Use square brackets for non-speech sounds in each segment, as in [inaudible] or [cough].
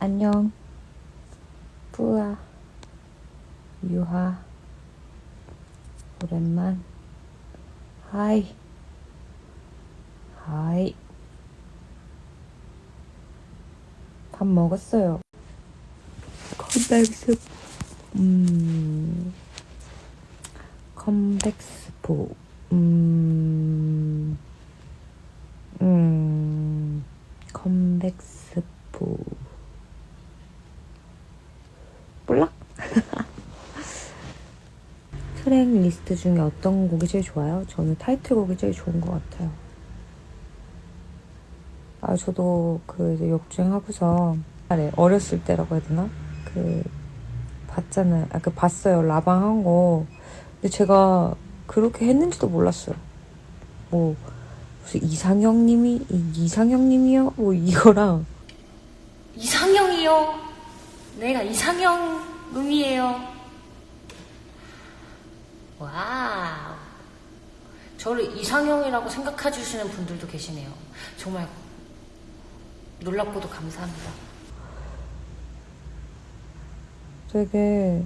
안녕. 뿌아. 유하. 오랜만. 하이. 하이. 밥 먹었어요. 컴백스. 음. 컴백스포. 음. 음. 컴백스포. 몰라? 트랙 리스트 중에 어떤 곡이 제일 좋아요? 저는 타이틀곡이 제일 좋은 것 같아요. 아, 저도 그 역주행하고서 네, 어렸을 때라고 해야 되나? 그 봤잖아요. 아, 그 봤어요. 라방 한 거. 근데 제가 그렇게 했는지도 몰랐어요. 뭐 무슨 이상형님이 이- 이상형님이요? 뭐 이거랑 이상형이요. 내가 이상형 놈이에요. 와우. 저를 이상형이라고 생각해 주시는 분들도 계시네요. 정말 놀랍고도 감사합니다. 되게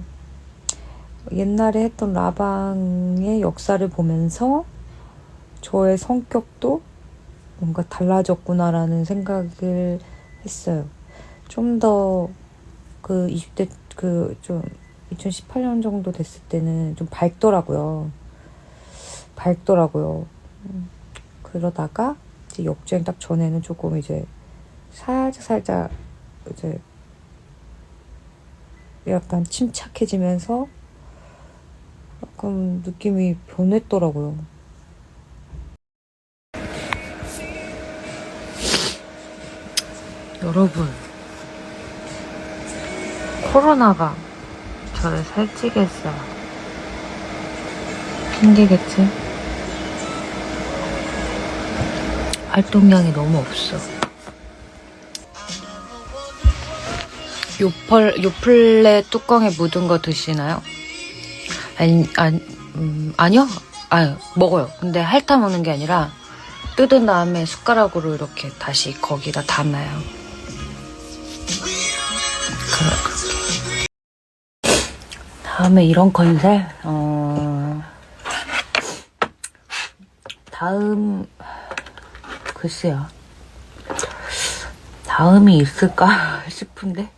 옛날에 했던 라방의 역사를 보면서 저의 성격도 뭔가 달라졌구나라는 생각을 했어요. 좀 더 그 20대 그 좀 2018년 정도 됐을 때는 좀 밝더라고요. 밝더라고요. 음, 그러다가 이제 역주행 딱 전에는 조금 이제 살짝 살짝 이제 약간 침착해지면서 약간 느낌이 변했더라고요. 여러분, 코로나가 저를 살찌게 했어요. 핑계겠지? 활동량이 너무 없어. 요펄, 요플레 뚜껑에 묻은 거 드시나요? 아니, 아니, 음, 아니요? 아 먹어요. 근데 핥아 먹는 게 아니라 뜯은 다음에 숟가락으로 이렇게 다시 거기다 담아요. 다음에 이런 컨셉, 어, 다음, 글쎄요. 다음이 있을까 [laughs] 싶은데.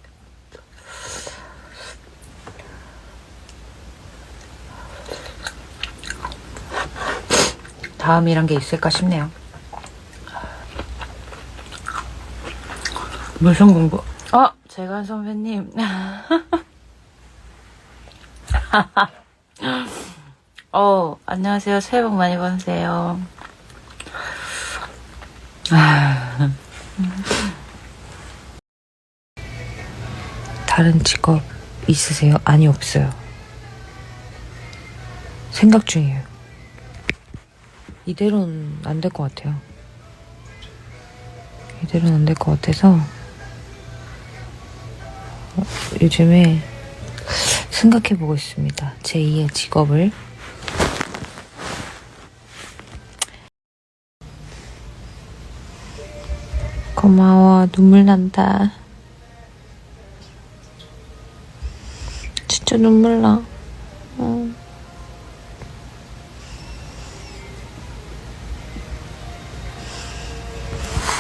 다음이란 게 있을까 싶네요. 무슨 공부? 어, 재관 선배님. [laughs] [laughs] 어, 안녕하세요. 새해 복 많이 받으세요. 다른 직업 있으세요? 아니, 없어요. 생각 중이에요. 이대로는 안 될 것 같아요. 이대로는 안 될 것 같아서 어, 요즘에 생각해 보고 있습니다. 제2의 직업을. 고마워. 눈물 난다. 진짜 눈물 나. 어.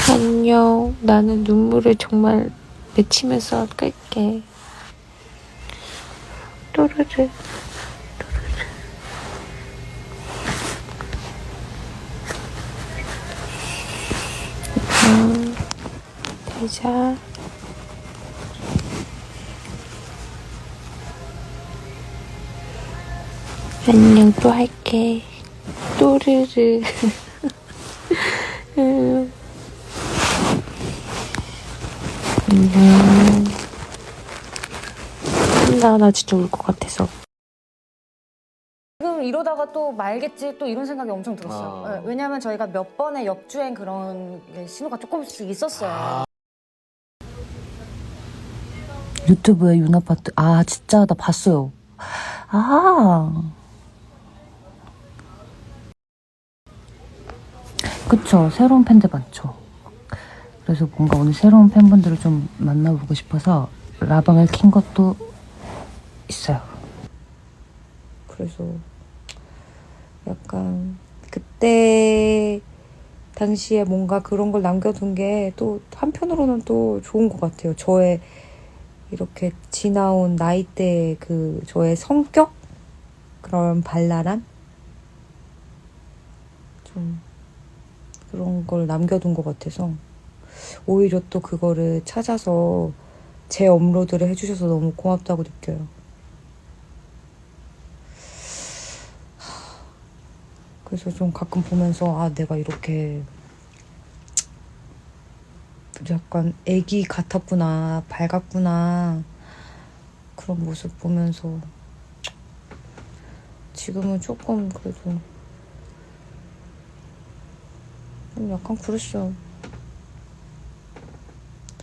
안녕. 나는 눈물을 정말 맺히면서 끌게. 또르르. 또르르. 음, 되자. 안녕 또 할게. 또르르. [laughs] 음. 안녕. 나, 나 진짜 울 것 같아서. 지금 이러다가 또 말겠지 또 이런 생각이 엄청 들었어요. 아. 네, 왜냐면 저희가 몇 번의 역주행 그런 게 신호가 조금씩 있었어요. 유튜브에 윤아파트. 아, 진짜, 나 봤어요. 아. 그쵸. 새로운 팬들 많죠. 그래서 뭔가 오늘 새로운 팬분들을 좀 만나보고 싶어서 라방을 킨 것도 있어요. 그래서 약간 그때 당시에 뭔가 그런 걸 남겨둔 게 또 한편으로는 또 좋은 것 같아요. 저의 이렇게 지나온 나이대의 그 저의 성격? 그런 발랄한? 좀 그런 걸 남겨둔 것 같아서 오히려 또 그거를 찾아서 재업로드를 해주셔서 너무 고맙다고 느껴요. 그래서 좀 가끔 보면서 아 내가 이렇게 약간 애기 같았구나 밝았구나 그런 모습 보면서 지금은 조금 그래도 좀 약간 그랬어요.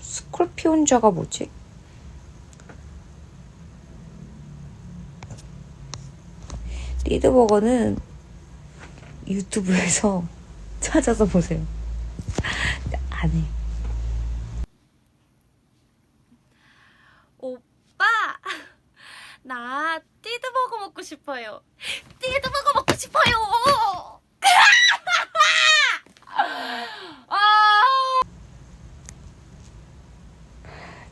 스콜피온자가 뭐지? 리드버거는 유튜브에서 [laughs] 찾아서 보세요. 안 해. 오빠, 나 띠드버거 먹고 싶어요. 띠드버거 먹고 싶어요.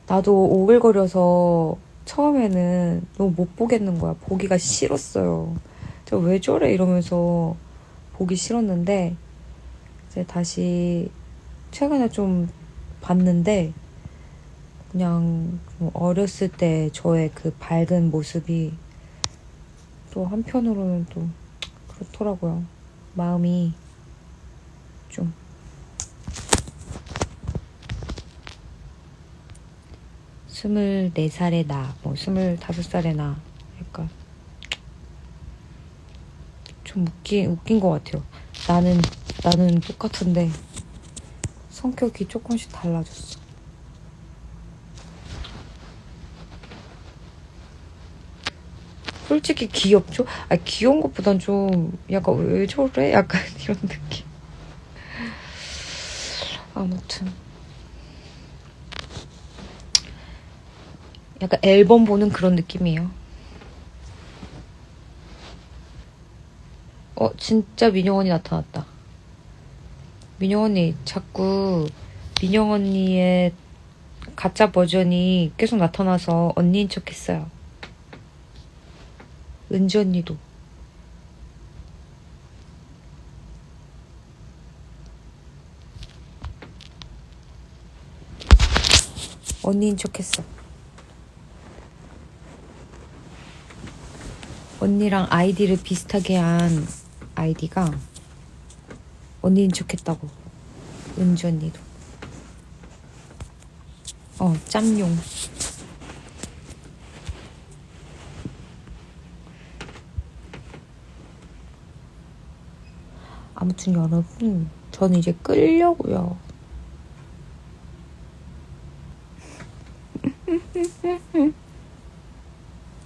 나도 오글거려서 처음에는 너무 못 보겠는 거야. 보기가 싫었어요. 저 왜 저래 이러면서 보기 싫었는데 이제 다시 최근에 좀 봤는데 그냥 좀 어렸을 때 저의 그 밝은 모습이 또 한편으로는 또 그렇더라고요. 마음이 좀 스물네 살의 나, 뭐 스물다섯 살의 나, 약간 좀 웃긴 웃긴 것 같아요. 나는 나는 똑같은데 성격이 조금씩 달라졌어. 솔직히 귀엽죠? 아 귀여운 것보단 좀 약간 왜 저래? 약간 [laughs] 이런 느낌. 아무튼. 약간 앨범 보는 그런 느낌이에요. 어, 진짜 민영 언니 나타났다. 민영 언니, 자꾸 민영 언니의 가짜 버전이 계속 나타나서 언니인 척 했어요. 은지 언니도. 언니인 척 했어. 언니랑 아이디를 비슷하게 한 아이디가 언니인 척 했다고. 은지 언니도. 어, 짬용. 아무튼 여러분, 저는 이제 끌려고요. [laughs]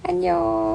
안녕.